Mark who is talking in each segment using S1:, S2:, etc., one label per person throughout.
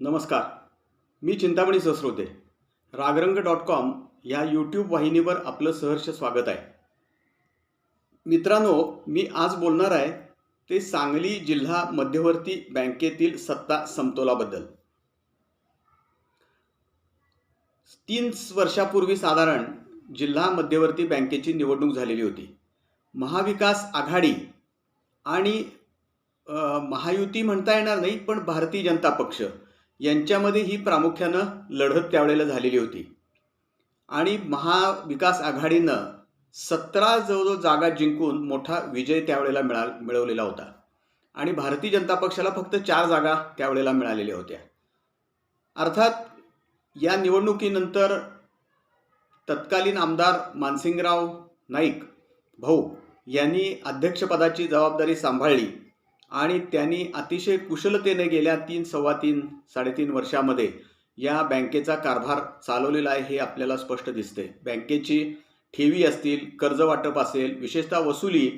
S1: नमस्कार. मी Chintamani Sahasrote. Ragarang dot com ह्या यूट्यूब वाहिनीवर आपलं सहर्ष स्वागत आहे. मित्रांनो मी आज बोलणार आहे ते सांगली जिल्हा मध्यवर्ती बँकेतील सत्ता समतोलाबद्दल. तीन वर्षापूर्वी साधारण जिल्हा मध्यवर्ती बँकेची निवडणूक झालेली होती. महाविकास आघाडी आणि महायुती म्हणता येणार नाही पण भारतीय जनता पक्ष. यांच्यामध्ये ही प्रामुख्यानं लढत त्यावेळेला झालेली होती. आणि महाविकास आघाडीनं सतरा जवळजवळ जागा जिंकून मोठा विजय त्यावेळेला मिळा मिळवलेला होता. आणि भारतीय जनता पक्षाला फक्त चार जागा त्यावेळेला मिळालेल्या होत्या. अर्थात या निवडणुकीनंतर तत्कालीन आमदार मानसिंगराव नाईक भाऊ यांनी अध्यक्षपदाची जबाबदारी सांभाळली. आणि त्यांनी अतिशय कुशलतेने गेल्या तीन सव्वा तीन साडेतीन वर्षामध्ये या बँकेचा कारभार चालवलेला आहे हे आपल्याला स्पष्ट दिसते. बँकेची ठेवी असतील कर्ज वाटप असेल विशेषतः वसुली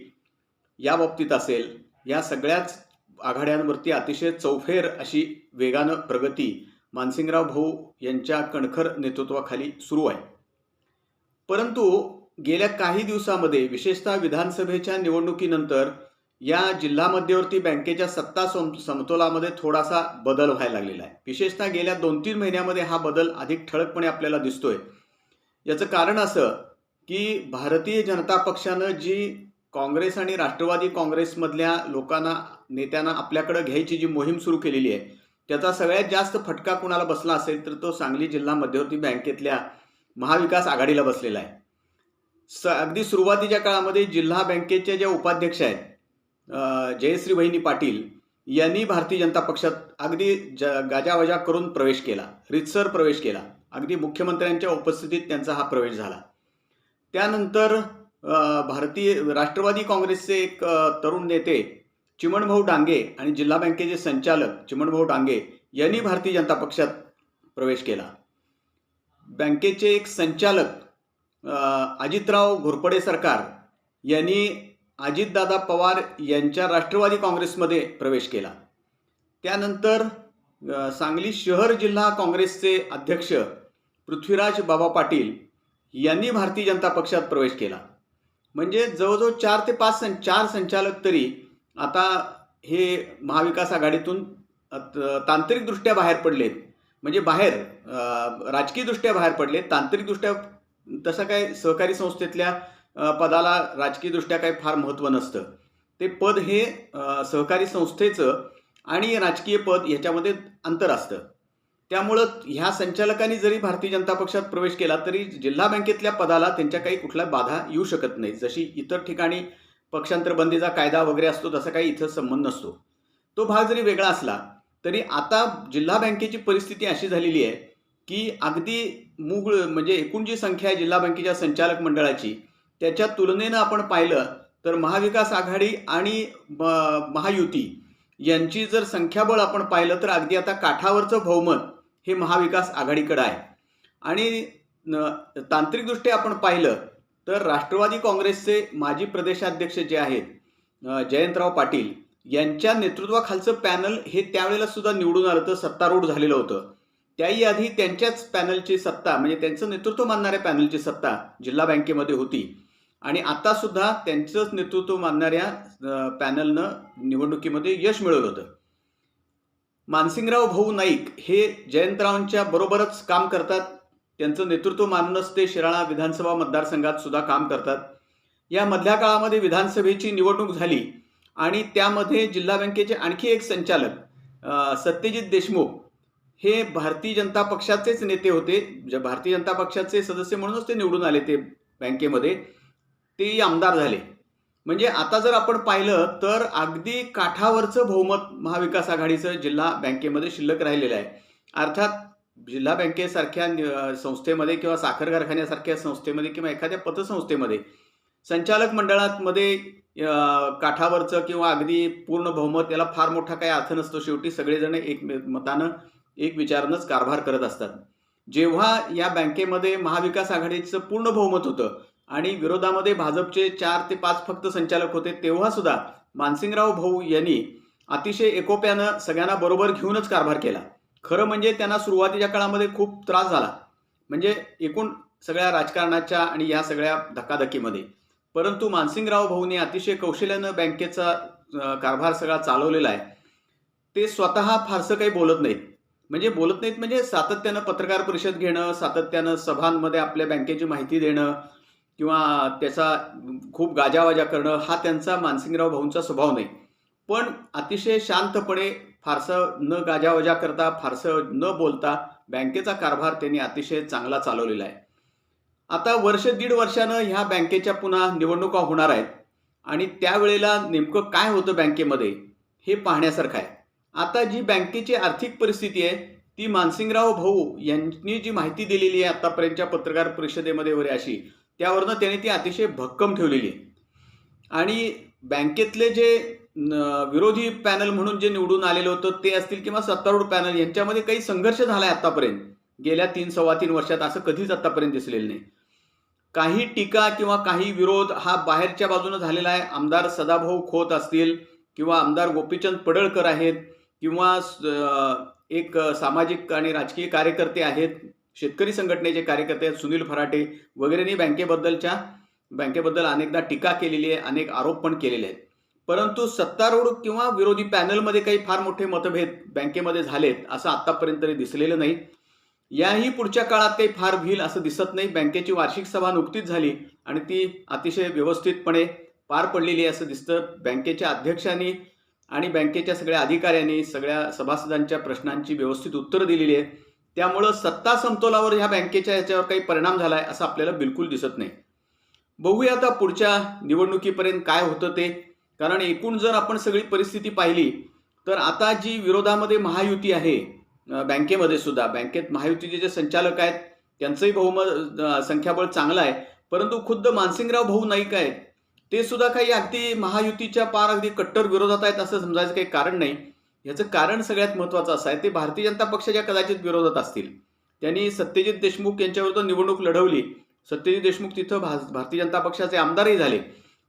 S1: या बाबतीत असेल या सगळ्याच आघाड्यांवरती अतिशय चौफेर अशी वेगानं प्रगती मानसिंगराव भाऊ यांच्या कणखर नेतृत्वाखाली सुरू आहे. परंतु गेल्या काही दिवसामध्ये विशेषतः विधानसभेच्या निवडणुकीनंतर या जिल्हा मध्यवर्ती बँकेच्या सत्ता सम समतोलामध्ये थोडासा बदल व्हायला लागलेला आहे. विशेषतः गेल्या दोन तीन महिन्यामध्ये हा बदल अधिक ठळकपणे आपल्याला दिसतोय. याचं कारण असं की भारतीय जनता पक्षानं जी काँग्रेस आणि राष्ट्रवादी काँग्रेसमधल्या लोकांना नेत्यांना आपल्याकडे घ्यायची जी मोहीम सुरू केलेली आहे त्याचा सगळ्यात जास्त फटका कुणाला बसला असेल तर तो सांगली जिल्हा मध्यवर्ती बँकेतल्या महाविकास आघाडीला बसलेला आहे. स अगदी सुरुवातीच्या काळामध्ये जिल्हा बँकेच्या ज्या उपाध्यक्ष आहेत जयश्री वहिनी पाटील यांनी भारतीय जनता पक्षात अगदी ज गाजावाजा करून प्रवेश केला. रितसर प्रवेश केला. अगदी मुख्यमंत्र्यांच्या उपस्थितीत त्यांचा हा प्रवेश झाला. त्यानंतर भारतीय राष्ट्रवादी काँग्रेसचे एक तरुण नेते चिमणभाऊ डांगे आणि जिल्हा बँकेचे संचालक चिमणभाऊ डांगे यांनी भारतीय जनता पक्षात प्रवेश केला. बँकेचे एक संचालक अजितराव घोरपडे सरकार यांनी अजितदादा पवार यांच्या राष्ट्रवादी काँग्रेसमध्ये प्रवेश केला. त्यानंतर सांगली शहर जिल्हा काँग्रेसचे अध्यक्ष पृथ्वीराज बाबा पाटील यांनी भारतीय जनता पक्षात प्रवेश केला. म्हणजे जवळजवळ चार ते पाच सं चार संचालक तरी आता हे महाविकास आघाडीतून तांत्रिकदृष्ट्या बाहेर पडलेत. म्हणजे बाहेर राजकीयदृष्ट्या बाहेर पडले तांत्रिकदृष्ट्या तसं काय सहकारी संस्थेतल्या पदाला राजकीयदृष्ट्या काही फार महत्त्व नसतं. ते पद हे सहकारी संस्थेचं आणि राजकीय पद याच्यामध्ये अंतर असतं. त्यामुळं ह्या संचालकांनी जरी भारतीय जनता पक्षात प्रवेश केला तरी जिल्हा बँकेतल्या पदाला त्यांच्या काही कुठल्या बाधा येऊ शकत नाही जशी इतर ठिकाणी पक्षांतरबंदीचा कायदा वगैरे असतो तसा काही इथं संबंध नसतो. तो भाग जरी वेगळा असला तरी आता जिल्हा बँकेची परिस्थिती अशी झालेली आहे की अगदी मूळ म्हणजे एकूण जी संख्या आहे जिल्हा बँकेच्या संचालक मंडळाची त्याच्या तुलनेनं आपण पाहिलं तर महाविकास आघाडी आणि म- महायुती यांची जर संख्याबळ आपण पाहिलं तर अगदी आता काठावरचं बहुमत हे महाविकास आघाडीकडं आहे. आणि तांत्रिकदृष्ट्या आपण पाहिलं तर राष्ट्रवादी काँग्रेसचे माजी प्रदेशाध्यक्ष जे आहेत जयंतराव पाटील यांच्या नेतृत्वाखालचं पॅनल हे त्यावेळेला सुद्धा निवडून आलं तर सत्तारूढ झालेलं होतं. त्याही आधी त्यांच्याच पॅनलची सत्ता म्हणजे त्यांचं नेतृत्व मानणाऱ्या पॅनलची सत्ता जिल्हा बँकेमध्ये होती. आणि आता सुद्धा त्यांचंच नेतृत्व मानणाऱ्या पॅनलनं निवडणुकीमध्ये यश मिळवलं होतं. मानसिंगराव भाऊ नाईक हे जयंतरावांच्या बरोबरच काम करतात. त्यांचं नेतृत्व मानूनच ते शिराळा विधानसभा मतदारसंघात सुद्धा काम करतात. या मधल्या काळामध्ये विधानसभेची निवडणूक झाली आणि त्यामध्ये जिल्हा बँकेचे आणखी एक संचालक सत्यजित देशमुख हे भारतीय जनता पक्षाचेच नेते होते. भारतीय जनता पक्षाचे सदस्य म्हणूनच ते निवडून आले ते बँकेमध्ये. तेही आमदार झाले. म्हणजे आता जर आपण पाहिलं तर अगदी काठावरचं बहुमत महाविकास आघाडीचं जिल्हा बँकेमध्ये शिल्लक राहिलेलं आहे. अर्थात जिल्हा बँकेसारख्या संस्थेमध्ये किंवा साखर कारखान्यासारख्या संस्थेमध्ये किंवा एखाद्या पतसंस्थेमध्ये संचालक मंडळामध्ये काठावरचं किंवा अगदी पूर्ण बहुमत याला फार मोठा काही अर्थ नसतो. शेवटी सगळेजण एक मतानं एक विचारानंच कारभार करत असतात. जेव्हा या बँकेमध्ये महाविकास आघाडीचं पूर्ण बहुमत होतं आणि विरोधामध्ये भाजपचे चार ते पाच फक्त संचालक होते तेव्हा सुद्धा मानसिंगराव भाऊ यांनी अतिशय एकोप्यानं सगळ्यांना बरोबर घेऊनच कारभार केला. खरं म्हणजे त्यांना सुरुवातीच्या काळामध्ये खूप त्रास झाला. म्हणजे एकूण सगळ्या राजकारणाच्या आणि या सगळ्या धकाधकीमध्ये. परंतु मानसिंगराव भाऊने अतिशय कौशल्यानं बँकेचा कारभार सगळा चालवलेला आहे. ते स्वतः फारसं काही बोलत नाहीत. म्हणजे बोलत नाहीत म्हणजे सातत्यानं पत्रकार परिषद घेणं सातत्यानं सभांमध्ये आपल्या बँकेची माहिती देणं किंवा त्याचा खूप गाजावाजा करणं हा त्यांचा मानसिंगराव भाऊंचा स्वभाव नाही. पण अतिशय शांतपणे फारसं न गाजावाजा करता फारसं न बोलता बँकेचा कारभार त्यांनी अतिशय चांगला चालवलेला आहे. आता वर्ष दीड वर्षानं ह्या बँकेच्या पुन्हा निवडणुका होणार आहेत आणि त्यावेळेला नेमकं काय होतं बँकेमध्ये हे पाहण्यासारखं आहे. आता जी बँकेची आर्थिक परिस्थिती आहे ती मानसिंगराव भाऊ यांनी जी माहिती दिलेली आहे आतापर्यंतच्या पत्रकार परिषदेमध्ये वगैरे अशी त्यावरनं त्याने ती अतिशय भक्कम ठेवलेली आहे. आणि बँकेतले जे न- विरोधी पॅनल म्हणून जे निवडून आलेलं होतं ते असतील किंवा सत्तारूढ पॅनल यांच्यामध्ये काही संघर्ष झाला आहे आतापर्यंत. गेल्या तीन सव्वा तीन वर्षात असं कधीच आतापर्यंत दिसलेलं नाही. काही टीका किंवा काही विरोध हा बाहेरच्या बाजूनं झालेला आहे. आमदार सदाभाऊ खोत असतील किंवा आमदार गोपीचंद पडळकर आहेत किंवा एक सामाजिक आणि राजकीय कार्यकर्ते आहेत शेतकरी संघटनेचे कार्यकर्ते आहेत सुनील फराटे वगैरेंनी बँकेबद्दलच्या बँकेबद्दल अनेकदा टीका केलेली आहे अनेक आरोप पण केलेले आहेत. परंतु सत्तारूढ किंवा विरोधी पॅनलमध्ये काही फार मोठे मतभेद बँकेमध्ये झालेत असं आतापर्यंत तरी दिसलेलं नाही. याही पुढच्या काळात काही फार व्हील असं दिसत नाही. बँकेची वार्षिक सभा नुकतीच झाली आणि ती अतिशय व्यवस्थितपणे पार पडलेली आहे असं दिसतं. बँकेच्या अध्यक्षांनी आणि बँकेच्या सगळ्या अधिकाऱ्यांनी सगळ्या सभासदांच्या प्रश्नांची व्यवस्थित उत्तरं दिलेली आहे त्यामुळं सत्ता समतोलावर ह्या बँकेच्या याच्यावर काही परिणाम झाला आहे असं आपल्याला बिलकुल दिसत नाही. बघूया आता पुढच्या निवडणुकीपर्यंत काय होतं ते. कारण एकूण जर आपण सगळी परिस्थिती पाहिली तर आता जी विरोधामध्ये महायुती आहे बँकेमध्ये सुद्धा बँकेत महायुतीचे जे संचालक आहेत त्यांचंही बहुमत संख्याबळ चांगलं आहे परंतु खुद्द मानसिंगराव भाऊ नाईक आहेत. ते सुद्धा काही अगदी महायुतीच्या पार अगदी कट्टर विरोधात आहेत असं समजायचं काही कारण नाही. याचं कारण सगळ्यात महत्त्वाचं असं आहे. ते भारतीय जनता पक्षाच्या कदाचित विरोधात असतील. त्यांनी सत्यजित देशमुख यांच्याविरुद्ध निवडणूक लढवली. सत्यजित देशमुख तिथं भा भारतीय जनता पक्षाचे आमदारही झाले.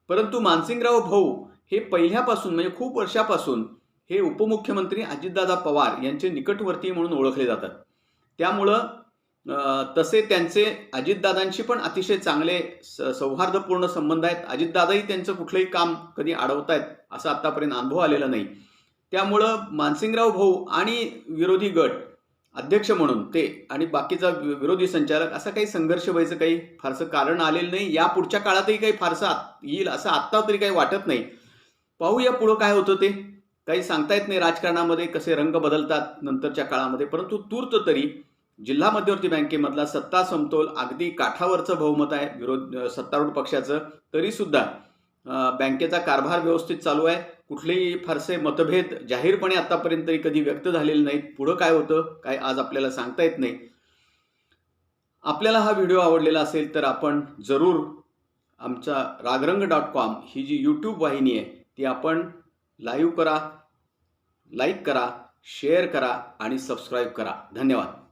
S1: परंतु मानसिंगराव भाऊ हे पहिल्यापासून म्हणजे खूप वर्षापासून हे उपमुख्यमंत्री अजितदादा पवार यांचे निकटवर्ती म्हणून ओळखले जातात. त्यामुळं तसे त्यांचे अजितदादांशी पण अतिशय चांगले स- सौहार्दपूर्ण संबंध आहेत. अजितदादाही त्यांचं कुठलंही काम कधी अडवतायत असा आतापर्यंत अनुभव आलेला नाही. त्यामुळं मानसिंगराव भाऊ आणि विरोधी गट अध्यक्ष म्हणून ते आणि बाकीचा वि- विरोधी संचालक असा काही संघर्ष व्हायचं काही फारसं कारण आलेलं नाही. या पुढच्या काळातही काही फारसं येईल असं आत्ता तरी काही वाटत नाही. पाहूया पुढं काय होतं ते. काही सांगता येत नाही राजकारणामध्ये कसे रंग बदलतात नंतरच्या काळामध्ये. परंतु तूर्त तरी जिल्हा मध्यवर्ती बँकेमधला सत्ता समतोल अगदी काठावरचं बहुमत आहे. विरोध सत्तारूढ पक्षाचं. तरीसुद्धा बँकेचा कारभार व्यवस्थित चालू आहे. कुठलेही फारसे मतभेद जाहीरपणे आतापर्यंत तरी कधी व्यक्त झालेले नाहीत. पुढं काय होतं काय आज आपल्याला सांगता येत नाही. आपल्याला हा व्हिडिओ आवडलेला असेल तर आपण जरूर आमचा रागरंग डॉट कॉम ही जी यूट्यूब वाहिनी आहे ती आपण लाईव्ह करा लाईक करा शेअर करा आणि सबस्क्राईब करा. धन्यवाद.